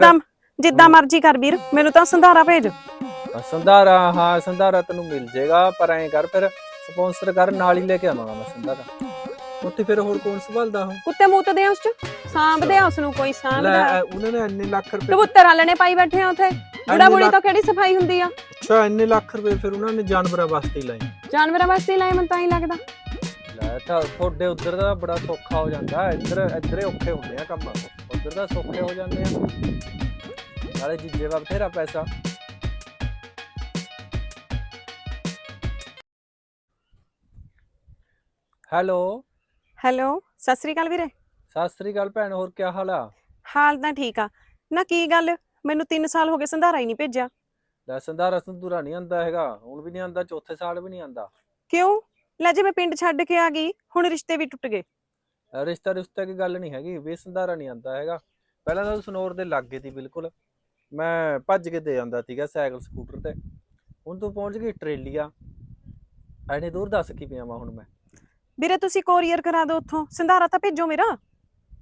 ਜਿੱਦਾਂ ਜਿੱਦਾਂ ਮਰਜ਼ੀ ਕਰ ਵੀਰ ਮੈਨੂੰ ਤਾਂ ਸੰਧਾਰਾ ਭੇਜ। ਸੰਧਾਰਾ ਹਾਂ ਸੰਧਾਰਾ ਤੈਨੂੰ ਮਿਲ ਜੇਗਾ ਪਰ ਐਂ ਕਰ ਫਿਰ ਸਪਾਂਸਰ ਕਰ ਨਾਲ ਹੀ ਲੈ ਕੇ ਆਵਾਂਗਾ ਮੈਂ ਸੰਧਾਰਾ। ਉੱਥੇ ਫਿਰ ਹੋਰ ਕੌਣ ਸੰਭਾਲਦਾ ਹੋ ਕੁੱਤੇ ਮੂਤਦੇ ਆ ਉਸ ਚ? ਸਾਂਭਦੇ ਆ ਉਸ ਨੂੰ ਕੋਈ ਲੈ ਸਾਂਭਦਾ ਉਹਨਾਂ ਨੇ ਇੰਨੇ ਲੱਖ ਰੁਪਏ ਕਬੂਤਰ ਵਾਲੇ ਨੇ ਪਾਈ ਬੈਠੇ ਆ ਉੱਥੇ। ਬੁੜਾ ਬੁੜੀ ਤਾਂ ਕਿਹੜੀ ਸਫ਼ਾਈ ਹੁੰਦੀ ਆ? ਅੱਛਾ ਇੰਨੇ ਲੱਖ ਰੁਪਏ ਫਿਰ ਉਹਨਾਂ ਨੇ ਜਾਨਵਰਾਂ ਵਾਸਤੇ ਹੀ ਲਾਏ। ਜਾਨਵਰਾਂ ਵਾਸਤੇ ਹੀ ਲਾਏ ਮੈਨੂੰ ਤਾਂ ਹੀ ਲੱਗਦਾ। ਲੈ ਤਾਂ ਤੁਹਾਡੇ ਉਧਰ ਦਾ ਬੜਾ ਸੌਖਾ ਹੋ ਜਾਂਦਾ ਇੱਧਰ ਇੱਧਰੇ ਔਖੇ ਹੁੰਦੇ ਆ ਕੰਮ ਉਧਰ ਦਾ ਸੌਖੇ ਹੋ ਜਾਂਦੇ ਆ। ਨਾਲੇ ਜਿੱਜੇ ਵਾ ਬਥੇਰਾ ਪੈਸਾ। ਹੈਲੋ। ਹੈਲੋ ਸਤਿ ਸ੍ਰੀ ਅਕਾਲ ਵੀਰੇ। ਸਤਿ ਸ੍ਰੀ ਅਕਾਲ ਭੈਣ ਹੋਰ ਕੀ ਹਾਲ ਆ? ਹਾਲ ਤਾਂ ਠੀਕ ਆ। ਨਾ ਕੀ ਗੱਲ ਮੈਨੂੰ 3 ਸਾਲ ਹੋ ਗਏ ਸੰਧਾਰਾ ਹੀ ਨਹੀਂ ਭੇਜਿਆ। ਲੈ ਸੰਧਾਰਾ ਸੰਧੂਰਾ ਨਹੀਂ ਆਂਦਾ ਹੈਗਾ ਹੁਣ ਵੀ ਨਹੀਂ ਆਂਦਾ ਚੌਥੇ ਸਾਲ ਵੀ ਨਹੀਂ ਆਂਦਾ ਕਿਉਂ? ਲੈ ਜੇ ਮੈਂ ਪਿੰਡ ਛੱਡ ਕੇ ਆ ਗਈ ਹੁਣ ਰਿਸ਼ਤੇ ਵੀ ਟੁੱਟ ਗਏ। ਰਿਸ਼ਤਾ ਰਿਸ਼ਤਾ ਦੀ ਗੱਲ ਨਹੀਂ ਹੈਗੀ ਵੀ ਸੰਧਾਰਾ ਨਹੀਂ ਆਂਦਾ ਹੈਗਾ। ਪਹਿਲਾਂ ਤਾਂ ਸਨੋਰ ਦੇ ਲਾਗੇ ਸੀ ਬਿਲਕੁਲ। ਮੈਂ ਭੱਜ ਕੇ ਦੇ ਆਂਦਾ ਸੀਗਾ ਸਾਈਕਲ ਸਕੂਟਰ ਤੇ। ਹੁਣ ਤੂੰ ਪਹੁੰਚ ਗਈ ਆਸਟ੍ਰੇਲੀਆ ਐਨੇ ਦੂਰ ਦੱਸ ਕੀ ਪਿਆ ਵਾਂ ਹੁਣ ਮੈਂ? ਵੀਰੇ ਤੁਸੀਂ ਕੋਰੀਅਰ ਕਰਾ ਦਿਓ ਉੱਥੋਂ। ਸੰਧਾਰਾ ਤਾਂ ਭੇਜੋ ਮੇਰਾ।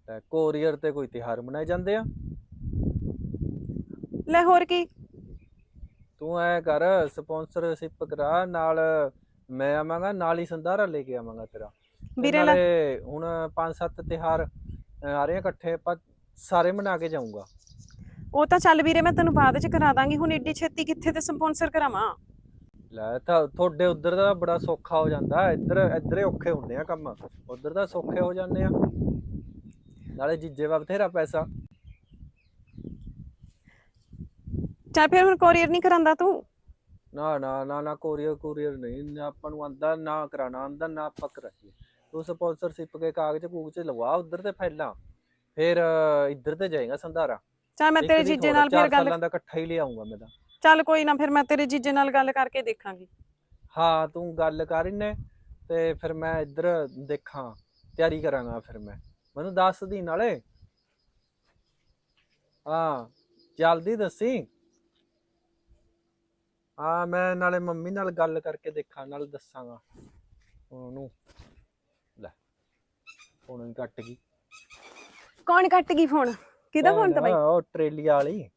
ਲੈ ਕੋਰੀਅਰ ਤੇ ਕੋਈ ਤਿਹਾਰ ਮਨਾਏ ਜਾਂਦੇ ਆ। ਲੈ ਹੋਰ ਕੀ? ਤੂੰ ਐ ਕਰ ਸਪਾਂਸਰਸ਼ਿਪ ਕਰਾ ਨਾਲ ਮੈਂ ਆਵਾਂਗਾ ਨਾਲ ਹੀ ਸੰਧਾਰਾ ਲੈ ਕੇ ਆਵਾਂਗਾ ਤੇਰਾ। ਵੀਰੇ ਲੈ ਨਾਲੇ ਹੁਣ ਪੰਜ ਸੱਤ ਤਿਹਾਰ ਆ ਰਹੇ ਆ ਇਕੱਠੇ ਆਪਾਂ ਸਾਰੇ ਮਨਾ ਕੇ ਜਾਊਂਗਾ। ਉਹ ਤਾਂ ਚੱਲ ਵੀਰੇ ਮੈਂ ਤੈਨੂੰ ਬਾਅਦ ਚ ਕਰਾ ਦਾਂਗੀ। ਹੁਣ ਏਡੀ ਛੇਤੀ ਕਿੱਥੇ ਤੇ ਸਪਾਂਸਰ ਕਰਾਵਾਂ? ਲੈ ਤਾਂ ਤੁਹਾਡੇ ਉਧਰ ਦਾ ਬੜਾ ਸੌਖਾ ਹੋ ਜਾਂਦਾ। ਇੱਧਰ ਇੱਧਰੇ ਔਖੇ ਹੁੰਦੇ ਆ ਕੰਮ। ਉਧਰ ਦਾ ਸੌਖੇ ਹੋ ਜਾਂਦੇ ਆ। ਨਾਲੇ ਜਿੱਜੇ ਵਾ ਬਥੇਰਾ ਪੈਸਾ। ਚੱਲ ਫਿਰ ਹੁਣ ਕੋਰੀਅਰ ਨਹੀਂ ਕਰਾਂਦਾ ਤੂੰ? ਨਾ ਨਾ ਨਾ ਨਾ ਕੋਰੀਅਰ ਕੋਰੀਅਰ ਨਹੀਂ। ਨਾ ਆਪਾਂ ਨੂੰ ਆਂਦਾ ਨਾ ਕਰਾਣਾ। ਆਂਦਾ ਨਾ ਆਪਾਂ ਕਰਾਈਏ। ਤੂੰ ਸਪਾਂਸਰਸ਼ਿਪ ਕੇ ਕਾਗਜ਼ ਕੂਗਜ਼ ਲਵਾ ਉਧਰ ਤੇ ਫੈਲਾ। ਫਿਰ ਇੱਧਰ ਤੇ ਜਾਏਗਾ ਸੰਧਾਰਾ। ਚੱਲ ਮੈਂ ਤੇਰੇ ਜੀਜੇ ਨਾਲ ਫਿਰ ਗੱਲ ਸਾਲਾਂ ਦਾ ਇਕੱਠਾ ਹੀ ਲਿਆਉਂਗਾ ਮੈਂ ਤਾਂ। ਚੱਲ ਕੋਈ ਨਾ ਫਿਰ ਮੈਂ ਤੇਰੇ ਜੀਜੇ ਨਾਲ ਗੱਲ ਕਰਕੇ ਦੇਖਾਂਗੀ। ਹਾਂ ਤੂੰ ਗੱਲ ਕਰ ਇੰਨੇ ਤੇ ਫਿਰ ਮੈਂ ਇੱਧਰ ਦੇਖਾਂ ਤਿਆਰੀ ਕਰਾਂਗਾ ਫਿਰ ਮੈਂ। ਮੈਨੂੰ ਦੱਸ ਦੀ ਨਾਲੇ। ਹਾਂ ਜਲਦੀ ਦੱਸੀ। ਹਾਂ ਮੈਂ ਨਾਲੇ ਮੰਮੀ ਨਾਲ ਗੱਲ ਕਰਕੇ ਦੇਖਾਂ ਨਾਲ ਦੱਸਾਂਗਾ। ਉਹਨੂੰ। ਫੋਨ ਹੀ ਕੱਟ ਗਈ। ਕੌਣ ਕੱਟ ਗਈ ਫੋਨ? ਕਿਹਦਾ ਫੋਨ ਤਾਂ ਬਾਈ? ਉਹ ਆਸਟ੍ਰੇਲੀਆ ਵਾਲੀ।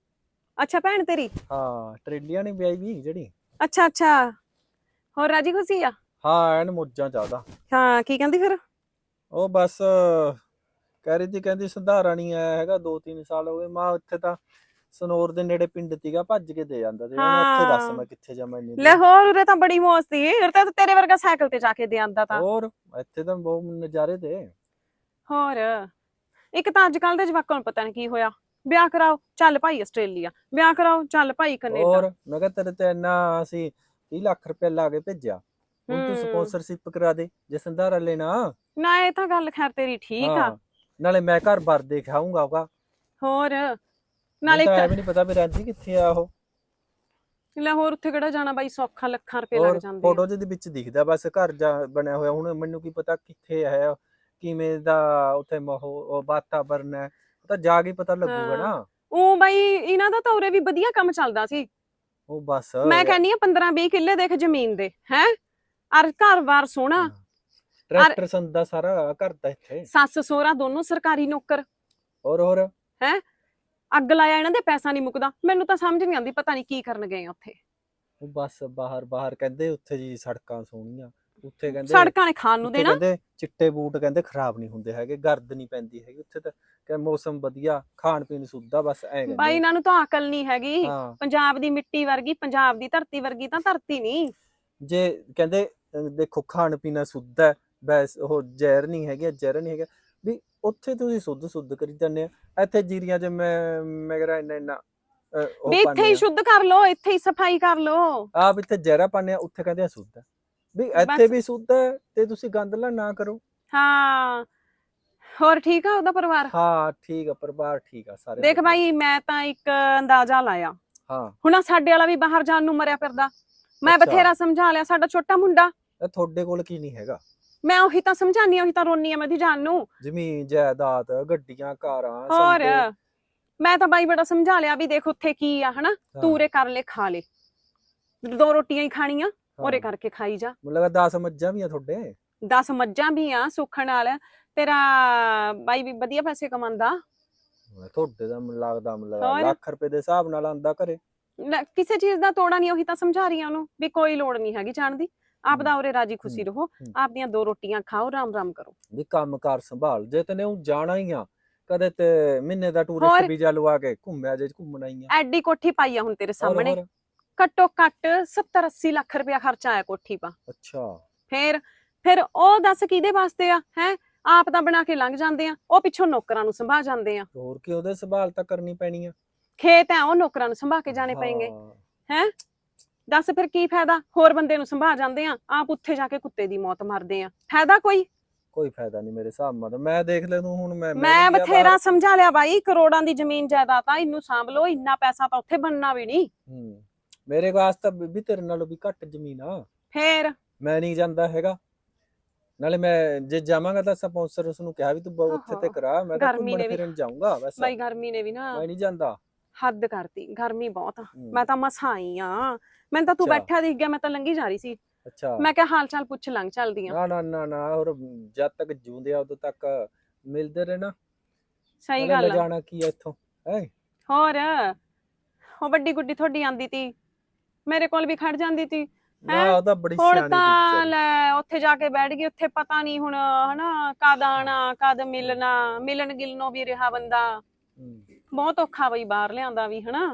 ਅੱਛਾ ਭੈਣ ਤੇਰੀ? ਹਾਂ ਆਸਟ੍ਰੇਲੀਆ ਨਹੀਂ ਵਿਆਹੀ ਵੀ ਜਿਹੜੀ। ਅੱਛਾ ਅੱਛਾ। ਹੋਰ ਰਾਜੀ ਖੁਸ਼ੀ ਆ? ਹਾਂ ਐਨ ਮੋਜਾਂ ਚਾਹਦਾ ਹਾਂ ਕੀ ਕਹਿੰਦੀ ਫਿਰ? ਉਹ ਬਸ ਕਹਿ ਰਹੀ ਸੀ ਕਹਿੰਦੀ ਸੰਧਾਰਾ ਨਹੀਂ ਆਇਆ ਹੈਗਾ 2-3 ਸਾਲ ਹੋ ਗਏ। ਮਾਂ ਉੱਥੇ ਤਾਂ ਸਨੋਰ ਦੇ ਨੇੜੇ ਪਿੰਡ ਤੀਗਾ ਭੱਜ ਕੇ ਦੇ ਜਾਂਦਾ ਤੇ ਉਹਨੂੰ ਉੱਥੇ ਦੱਸ। ਮੈਂ ਕਿੱਥੇ ਜਾਵਾਂ ਇੰਨੀ ਲੈ। ਹੋਰ ਉਰੇ ਤਾਂ ਬੜੀ ਮੌਜ ਸੀ। ਉਰੇ ਤਾਂ ਤੇਰੇ ਵਰਗਾ ਸਾਈਕਲ ਤੇ ਜਾ ਕੇ ਦੇ ਆਂਦਾ ਤਾਂ। ਹੋਰ ਇੱਥੇ ਤਾਂ ਬਹੁਤ ਨਜ਼ਾਰੇ ਤੇ। ਹੋਰ। ਇੱਕ ਤਾਂ ਅੱਜ ਕੱਲ ਦੇ ਜਵਾਕਾਂ ਨੂੰ ਪਤਾ ਨਹੀਂ ਕੀ ਹੋਇਆ। ਵਿਆਹ ਕਰਾਓ ਚੱਲ ਭਾਈ ਆਸਟ੍ਰੇਲੀਆ। ਵਿਆਹ ਕਰਾਓ ਚੱਲ ਭਾਈ ਕੈਨੇਡਾ। ਹੋਰ ਮੈਂ ਕਿਹਾ ਤੇਰੇ ਤੇ ਇੰਨਾ ਅਸੀਂ 30 ਲੱਖ ਰੁਪਏ ਲਾ ਕੇ ਭੇਜਿਆ। ਹੁਣ ਤੂੰ ਹੂੰ। ਸਪਾਂਸਰਸ਼ਿਪ ਕਰਾ ਦੇ ਜੇ ਸੰਧਾਰਾ ਲੈਣਾ। ਨਾ ਇਹ ਤਾਂ ਗੱਲ ਖੈਰ ਤੇਰੀ ਠੀਕ ਆ। ਹਾਂ, ਨਾਲੇ ਮੈਂ ਘਰ ਬਾਰ ਦੇ ਖਾਊਂਗਾ ਉਹਦਾ। ਹੋਰ ਨਾਲੇ ਨਾਲੇ ਤਾਂ ਵੀ ਨਹੀਂ ਪਤਾ ਵੀ ਰਹਿੰਦੀ ਕਿੱਥੇ ਆ ਉਹ। ਲੈ ਹੋਰ ਉੱਥੇ ਕਿਹੜਾ ਜਾਣਾ ਬਾਈ ਸੌਖਾ ਲੱਖਾਂ ਰੁਪਏ ਲੱਗ ਹੋਰ ਜਾਂਦੇ ਆ। ਫੋਟੋ ਜਿਹਦੇ ਵਿੱਚ ਦਿਖਦਾ ਬਸ ਘਰ ਜਾ ਬਣਿਆ ਹੋਇਆ। ਹੁਣ ਮੈਨੂੰ ਕੀ ਪਤਾ ਕਿੱਥੇ ਹੈ ਕਿਵੇਂ ਦਾ ਉੱਥੇ ਮਾਹੌਲ ਵਾਤਾਵਰਨ ਹੈ ਉਹ ਤਾਂ ਜਾ ਕੇ ਹੀ ਪਤਾ ਲੱਗੂਗਾ ਨਾ। ਉਹ ਬਾਈ ਇਹਨਾਂ ਦਾ ਤਾਂ ਉਰੇ ਵੀ ਵਧੀਆ ਕੰਮ ਚੱਲਦਾ ਸੀ। ਉਹ ਬਸ। ਮੈਂ ਕਹਿੰਨੀ ਆ 15 20 ਕਿੱਲੇ ਦੇਖ ਜ਼ਮੀਨ ਦੇ ਹੈ? ਅਰ ਘਰ-ਬਾਰ ਸੋਹਣਾ। ਟਰੈਕਟਰ ਸੰਦਾ ਸਾਰਾ ਘਰ ਦਾ ਇੱਥੇ। ਸੱਸ ਸੋਹਰਾ ਦੋਨੋਂ ਸਰਕਾਰੀ ਨੌਕਰ। ਹੋਰ ਹੋਰ? ਅੱਗ ਲਾਇਆ ਇਹਨਾਂ ਦੇ ਪੈਸਾ ਨਹੀਂ ਮੁੱਕਦਾ। ਮੈਨੂੰ ਤਾਂ ਸਮਝ ਨਹੀਂ ਆਉਂਦੀ ਪਤਾ ਨਹੀਂ ਕੀ ਕਰਨ ਗਏ ਆ ਉੱਥੇ। ਉਹ ਬਸ ਬਾਹਰ ਬਾਹਰ ਕਹਿੰਦੇ ਉੱਥੇ ਜੀ ਸੜਕਾਂ ਸੋਹਣੀਆਂ। ਉੱਥੇ ਕਹਿੰਦੇ ਸੜਕਾਂ ਨੇ ਖਾਣ ਨੂੰ ਉੱਥੇ ਦੇਣਾ? ਕਹਿੰਦੇ ਚਿੱਟੇ ਬੂਟ ਕਹਿੰਦੇ ਖਰਾਬ ਨਹੀਂ ਹੁੰਦੇ ਹੈਗੇ ਗਰਦ ਨਹੀਂ ਪੈਂਦੀ ਹੈਗੀ ਉੱਥੇ ਤਾਂ ਕਿ ਮੌਸਮ ਵਧੀਆ ਖਾਣ ਪੀਣ ਸੁੱਧਾ ਬਸ ਐ ਬਾਈ ਕਹਿੰਦੇ ਇਹਨਾਂ ਨੂੰ ਤਾਂ ਅਕਲ ਨਹੀਂ ਹੈਗੀ। ਹਾਂ। ਪੰਜਾਬ ਦੀ ਮਿੱਟੀ ਵਰਗੀ ਪੰਜਾਬ ਦੀ ਧਰਤੀ ਵਰਗੀ ਤਾਂ ਧਰਤੀ ਨਹੀਂ। ਜੇ ਕਹਿੰਦੇ ਅਹ ਦੇਖੋ ਖਾਣ ਪੀਣਾ ਸੁੱਧ ਹੈ ਬੈਸ ਉਹ ਜ਼ਹਿਰ ਨਹੀਂ ਹੈਗੇ ਜ਼ਹਿਰ ਨਹੀਂ ਹੈਗਾ। ਵੀ ਉੱਥੇ ਤੁਸੀਂ ਸੁੱਧ ਸੁੱਧ ਕਰੀ ਜਾਂਦੇ ਆ ਇੱਥੇ ਜੀਰੀਆਂ 'ਚ ਮੈਂ ਮੇਰਾ ਇੰਨਾ ਇੰਨਾ ਅਹ, ਉਹ ਵੀ ਇੱਥੇ ਪਾਉਂਦੇ ਹੀ ਆ। ਸ਼ੁੱਧ ਕਰ ਲੋ ਇੱਥੇ ਹੀ ਸਫ਼ਾਈ ਕਰ ਲੋ ਆਪ ਇੱਥੇ ਜ਼ਹਿਰਾ ਪਾਉਂਦੇ ਆ ਉੱਥੇ ਕਹਿੰਦੇ ਆ ਸੁੱਧ ਹੈ। ਵੀ ਇੱਥੇ ਬਸ। ਵੀ ਸੁੱਧ ਹੈ ਤੇ ਤੁਸੀਂ ਗੰਦਲਾ ਨਾ ਕਰੋ। ਹਾਂ ਹੋਰ ਠੀਕ ਆ ਉਹਦਾ ਪਰਿਵਾਰ? ਹਾਂ ਠੀਕ ਆ ਪਰਿਵਾਰ ਠੀਕ ਆ ਸਾਰੇ ਦੇਖ ਵਧੀਆ। ਬਾਈ ਮੈਂ ਤਾਂ ਇੱਕ ਅੰਦਾਜ਼ਾ ਲਾਇਆ। ਹਾਂ। ਹੁਣ ਆਹ ਸਾਡੇ ਵਾਲਾ ਵੀ ਬਾਹਰ ਜਾਣ ਨੂੰ ਮਰਿਆ ਫਿਰਦਾ। ਮੈਂ ਅੱਛਾ। ਬਥੇਰਾ ਸਮਝਾ ਲਿਆ ਸਾਡਾ ਛੋਟਾ ਮੁੰਡਾ। ਇਹ ਤੁਹਾਡੇ ਕੋਲ ਕੀ ਨਹੀਂ ਹੈਗਾ। ਮੈਂ ਉਹੀ ਤਾਂ ਸਮਝਾਨੀ ਆ ਉਹੀ ਤਾਂ ਰੋਨੀ ਆ ਮੈਂ ਦੀ ਜਾਨ ਨੂੰ। ਜ਼ਮੀਨ ਜਾਇਦਾਦ ਗੱਡੀਆਂ ਕਾਰਾਂ ਹੋਰ ਸੰਦੇ, ਮੈਂ ਤਾਂ ਬਾਈ ਬੜਾ ਸਮਝਾ ਲਿਆ ਵੀ ਦੇਖ ਉੱਥੇ ਕੀ ਆ ਹਨਾ? ਹਾਂ, ਤੂਰੇ ਕਰ ਲੈ ਖਾ ਲੈ। ਦੋ ਰੋਟੀਆਂ ਹੀ ਖਾਣੀਆਂ। ਹਾਂ। ਕਰਕੇ ਖਾਈ ਜਾ ਮੈਨੂੰ ਲੱਗਾ 10 ਮੱਝਾਂ ਵੀ ਆ ਤੁਹਾਡੇ 10 ਮੱਝਾਂ ਵੀ ਆ ਸੁੱਖ ਨਾਲ ਤੇਰਾ ਬਾਈ ਵੀ ਵਧੀਆ ਪੈਸੇ ਕਮਾਉਂਦਾ ਤੁਹਾਡੇ ਦਾ ਮੈਨੂੰ ਲੱਗਦਾ ਮੈਨੂੰ ਹੋਰ? ਲੱਖ ਰੁਪਏ ਦੇ ਹਿਸਾਬ ਨਾਲ ਆਂਦਾ ਘਰੇ ਲੈ, ਕਿਸੇ ਚੀਜ਼ ਦਾ ਤੋੜਾ ਨਹੀਂ ਉਹੀ ਤਾਂ ਸਮਝਾ ਰਹੀ ਆ ਉਹਨੂੰ ਵੀ ਕੋਈ ਲੋੜ ਨਹੀਂ ਹੈਗੀ ਜਾਣ ਦੀ ਆਪ ਦਾ ਉਰੇ ਰਾਜੀ ਖੁਸ਼ੀ ਰਹੋ ਹੂੰ। ਆਪਦੀਆਂ ਦੋ ਰੋਟੀਆਂ ਖਾਓ ਰਾਮ ਰਾਮ ਕਰੋ ਵੀ ਕੰਮਕਾਰ ਸੰਭਾਲ ਜੇ ਤੈਨੇ ਉਹ ਜਾਣਾ ਹੀ ਆ ਕਦੇ ਤੇ ਮਹੀਨੇ ਦਾ ਟੂਰਿਸਟ? ਵੀਜ਼ਾ ਲਵਾ ਕੇ ਘੁੰਮਿਆ ਜੇ ਘੁੰਮਣਾ ਹੀ ਆ ਐਡੀ ਕੋਠੀ ਪਾਈ ਆ ਹੁਣ ਤੇਰੇ ਹੋਰ- ਸਾਹਮਣੇ ਹੋਰ? ਘੱਟੋ ਘੱਟ 70 80 ਲੱਖ ਰੁਪਇਆ ਖਰਚਾ ਆਇਆ ਕੋਠੀ ਪਾ। ਅੱਛਾ। ਫੇਰ ਫਿਰ ਉਹ ਦੱਸ ਕਿਹਦੇ ਵਾਸਤੇ ਆ? ਹੈ? ਆਪ ਤਾਂ ਬਣਾ ਕੇ ਲੰਘ ਜਾਂਦੇ ਆ। ਉਹ ਪਿੱਛੋਂ ਨੌਕਰਾਂ ਨੂੰ ਸੰਭਾ ਜਾਂਦੇ ਆ। ਹੋਰ ਕੀ ਉਹਦੇ ਸੰਭਾਲ ਤਾਂ ਕਰਨੀ ਪੈਣੀ ਆ। ਖੇਤ ਆ ਉਹ ਨੌਕਰਾਂ ਨੂੰ ਸੰਭਾ ਕੇ ਜਾਣੇ ਪੈਣਗੇ ਹਾਂ, ਦੱਸ ਫਿਰ ਕੀ ਫਾਇਦਾ? ਹੋਰ ਬੰਦੇ ਨੂੰ ਸੰਭਾ ਜਾਂਦੇ ਆ। ਆਪ ਉੱਥੇ ਜਾ ਕੇ ਕੁੱਤੇ ਦੀ ਮੌਤ ਮਰਦੇ ਆ। ਫਾਇਦਾ ਕੋਈ? ਕੋਈ ਫਾਇਦਾ ਨਹੀਂ ਮੇਰੇ ਹਿਸਾਬ ਨਾਲ। ਮੈਂ ਦੇਖ ਲੈ ਤੂੰ ਹੁਣ ਮੈਂ ਮੈਂ ਬਥੇਰਾ। ਸਮਝਾ ਲਿਆ ਬਾਈ। ਕਰੋੜਾਂ ਦੀ ਜ਼ਮੀਨ ਜਾਇਦਾਦ ਆ। ਇਹਨੂੰ ਸਾਂਭ ਲਓ। ਇੰਨਾ ਪੈਸਾ ਤਾਂ ਉੱਥੇ ਬਣਨਾ ਵੀ ਨਹੀਂ। ਹੂੰ। ਮੇਰੇ ਵਾਸਤੇ ਵੀ ਤੇਰੇ ਨਾਲੋਂ ਵੀ ਘੱਟ ਜ਼ਮੀਨ ਆ। ਫੇਰ? ਮੈਂ ਨਹੀਂ ਜਾਂਦਾ ਹੈਗਾ। ਨਾਲੇ ਮੈਂ ਜੇ ਜਾਵਾਂਗਾ ਤਾਂ ਸਪਾਂਸਰ ਉਸ ਨੂੰ ਕਿਹਾ ਵੀ ਤੂੰ ਬ- ਉੱਥੇ ਤੇ ਆਹਾ। ਕਰਾ ਮੈਂ ਤਾਂ ਗਰਮੀ ਘੁੰਮਣ ਨੇ ਵੀ- ਫਿਰਨ ਜਾਊਂਗਾ ਬਸ। ਬਾਈ ਗਰਮੀ ਨੇ ਵੀ ਨਾ ਮੈਂ ਨਹੀਂ ਜਾਂਦਾ। ਹੱਦ ਕਰਤੀ ਗਰਮੀ ਬਹੁਤ ਆ। ਹੂੰ, ਮੈਂ ਤਾਂ ਮਸਾਂ ਆਈ ਆ। ਮੈਂ ਤਾਂ ਤੂੰ ਅੱਛਾ। ਬੈਠਾ ਦਿਖ ਗਿਆ ਮੈਂ ਤਾਂ ਲੰਗੀ ਜਾ ਰਹੀ ਸੀ। ਅੱਛਾ। ਮੈਂ ਕਿਹਾ ਹਾਲ ਚਾਲ ਪੁੱਛ ਲੰਘ ਚੱਲਦੀ ਆ ਨਾ ਨਾ ਨਾ ਨਾ ਹੋਰ ਜਦ ਤੱਕ ਜਿਉਂਦੇ ਆ ਉਦੋਂ ਤੱਕ ਮਿਲਦੇ ਰਹਿਣਾ। ਸਹੀ ਨਾਲੇ ਗੱਲ ਆ। ਜਾਣਾ ਕੀ ਆ ਇੱਥੋਂ ਹੈ? ਹੋਰ? ਉਹ ਵੱਡੀ ਗੁੱਡੀ ਤੁਹਾਡੀ ਆਂਦੀ ਤੀ। ਮੇਰੇ ਕੋਲ ਵੀ ਖੜ ਜਾਂਦੀ ਤੀ। ਨਾ ਹੈਂ? ਉਹ ਤਾਂ ਬੜੀ ਹੁਣ ਸਿਆਣੀ ਤਾਂ ਸੀ ਵਿਚਾਰੀ। ਲੈ ਉੱਥੇ ਜਾ ਕੇ ਬੈਠ ਗਈ ਉੱਥੇ ਪਤਾ ਨਹੀਂ ਹੁਣ ਹਨਾ ਕਦ ਆਣਾ ਕਦ ਮਿਲਣਾ ਮਿਲਣ ਗਿਲਨੋਂ ਵੀ ਰਿਹਾ ਬੰਦਾ। ਬਹੁਤ ਔਖਾ ਬਈ ਬਾਹਰ ਲਿਆਂਦਾ ਵੀ ਹਨਾ।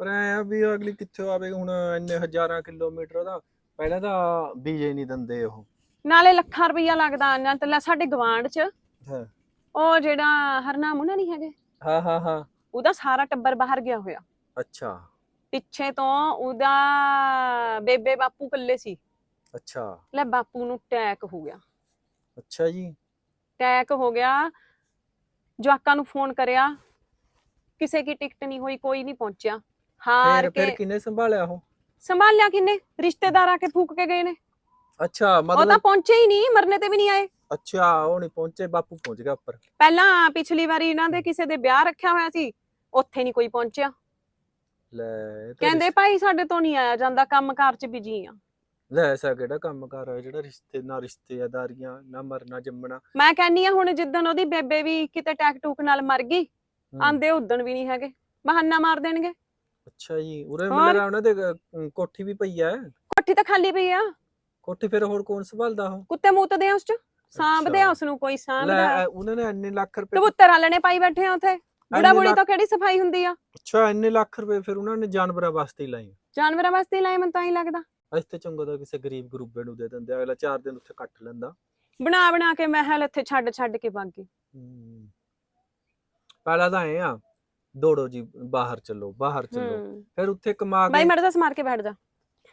ਪਰ ਐ ਆ ਵੀ ਅਗਲੀ ਕਿੱਥੇ ਆਵੇ ਹੁਣ ਇੰਨੇ ਹਜ਼ਾਰਾਂ ਕਿਲੋਮੀਟਰ ਦਾ ਪਹਿਲਾਂ ਤਾਂ ਵੀਜ਼ੇ ਨਹੀਂ ਦਿੰਦੇ ਉਹ। ਨਾਲੇ ਲੱਖਾਂ ਰੁਪਈਆ ਲੱਗਦਾ ਨਾ ਤੇ ਲੈ ਸਾਡੇ ਗਵਾਂਢ ਚ। ਹਾਂ। ਉਹ ਜਿਹੜਾ ਹਰਨਾਮ ਉਹਨਾਂ ਨਹੀਂ ਹੈਗੇ? ਹਾਂ ਹਾਂ ਹਾਂ। ਉਹਦਾ ਸਾਰਾ ਟੱਬਰ ਬਾਹਰ ਗਿਆ ਹੋਇਆ। ਅੱਛਾ। ਪਿੱਛੇ ਤੋਂ ਉਹਦਾ ਬੇਬੇ ਬਾਪੂ ਇਕੱਲੇ ਸੀ। ਅੱਛਾ। ਲੈ ਬਾਪੂ ਨੂੰ ਟੈਕ ਹੋ ਗਿਆ। ਅੱਛਾ ਜੀ। ਟੈਕ ਹੋ ਗਿਆ। ਜਵਾਕਾਂ ਨੂੰ ਫੋਨ ਕਰਿਆ। ਕਿਸੇ ਕੀ ਟਿਕਟ ਨਹੀਂ ਹੋਈ ਕੋਈ ਨਹੀਂ ਪਹੁੰਚਿਆ। ਹਾਰ ਫਿਰ ਕੇ ਫਿਰ ਕਿਨੇ ਸੰਭਾਲਿਆ ਉਹ? ਸੰਭਾਲਿਆ ਕਿੰਨੇ ਰਿਸ਼ਤੇਦਾਰ ਆ ਕੇ ਫੂਕ ਕੇ ਗਏ ਨੇ। ਅੱਛਾ ਉਹ ਤਾਂ ਮਤਲਬ ਪਹੁੰਚੇ ਹੀ ਨਹੀਂ ਮਰਨੇ ਤੇ ਵੀ ਨਹੀਂ ਆਏ। ਅੱਛਾ ਉਹ ਨਹੀਂ ਪਹੁੰਚੇ ਬਾਪੂ ਪਹੁੰਚ ਗਿਆ ਉੱਪਰ। ਪਹਿਲਾਂ ਪਿਛਲੀ ਵਾਰੀ ਇਹਨਾਂ ਦੇ ਕਿਸੇ ਦੇ ਵਿਆਹ ਰੱਖਿਆ ਹੋਇਆ ਸੀ ਉੱਥੇ ਨਹੀਂ ਕੋਈ ਪਹੁੰਚਿਆ। ਲੈ ਇਹ ਤਾਂ ਕਹਿੰਦੇ ਭਾਈ ਸਾਡੇ ਤੋਂ ਨਹੀਂ ਆਇਆ ਜਾਂਦਾ ਕੰਮਕਾਰ ਚ ਬਿਜ਼ੀ ਆ। ਲੈ ਐਸਾ ਕਿਹੜਾ ਕੰਮ ਕਰ ਰਿਹਾ ਜਿਹੜਾ ਰਿਸ਼ਤੇ ਨਾ ਰਿਸ਼ਤੇਦਾਰੀਆਂ ਨਾ ਮਰਨਾ ਜੰਮਣਾ। ਮੈਂ ਕਹਿੰਨੀ ਆ ਹੁਣ ਜਿੱਦਣ ਉਹਦੀ ਬੇਬੇ ਵੀ ਕਿਤੇ ਟੈਕ ਟੂਕ ਨਾਲ ਮਰ ਗਈ। ਆਂਦੇ ਉਦਣ ਵੀ ਨਹੀਂ ਹੈਗੇ ਬਹਾਨਾ ਮਾਰ ਦੇਣਗੇ। ਅੱਛਾ ਜੀ ਉਰੇ ਹੋਰ? ਮੇਰਾ ਉਹਨਾਂ ਦੇ ਅ, ਕੋਠੀ ਵੀ ਪਈ ਐ ਕੋਠੀ ਤਾਂ ਖਾਲੀ ਪਈ ਆ। ਕੋਠੀ ਫਿਰ ਹੋਰ ਕੌਣ ਸੰਭਾਲਦਾ ਉਹ? ਕੁੱਤੇ ਮੂਤਦੇ ਆ ਉਸ ਚ ਸਾਂਭਦੇ ਆ ਅੱਛਾ। ਉਸ ਨੂੰ ਕੋਈ ਲੈ ਸਾਂਭਦਾ। ਐ, ਉਹਨਾਂ ਨੇ ਇੰਨੇ ਲੱਖ ਰੁਪਏ ਕਬੂਤਰ ਨੇ ਪਾਈ ਬੈਠੇ ਆ ਉੱਥੇ। ਬੁੜਾ ਬੁੜੀ ਤੋਂ ਕਿਹੜੀ ਸਫ਼ਾਈ ਹੁੰਦੀ ਆ? ਅੱਛਾ ਇੰਨੇ ਲੱਖ ਰੁਪਏ ਫਿਰ ਉਹਨਾਂ ਨੇ ਜਾਨਵਰਾਂ ਵਾਸਤੇ ਹੀ ਲਾਏ ਜਾਨਵਰਾਂ ਵਾਸਤੇ ਹੀ ਲਾਏ ਮੈਨੂੰ ਤਾਂ ਹੀ ਲੱਗਦਾ। ਅੱਜ ਤੇ ਚੰਗਾ ਤਾਂ ਕਿਸੇ ਗਰੀਬ ਗਰੂਬੇ ਨੂੰ ਦੇ ਦਿੰਦੇ ਅਗਲਾ 4 ਦਿਨ ਉੱਥੇ ਕੱਟ ਲੈਂਦਾ। ਬਣਾ ਬਣਾ ਕੇ ਮਹਿਲ ਇੱਥੇ ਛੱਡ ਛੱਡ ਕੇ ਹੂੰ। ਪਹਿਲਾਂ ਤਾਂ ਐ ਆ ਦੌੜੋ ਜੀ ਬਾਹਰ ਚੱਲੋ ਬਾਹਰ ਚੱਲੋ। ਹੂੰ। ਫਿਰ ਉੱਥੇ ਕਮਾ ਬਾਈ ਕੇ ਮਰਦਾ ਸਮਾਰ ਕੇ ਬੈਠ ਜਾ।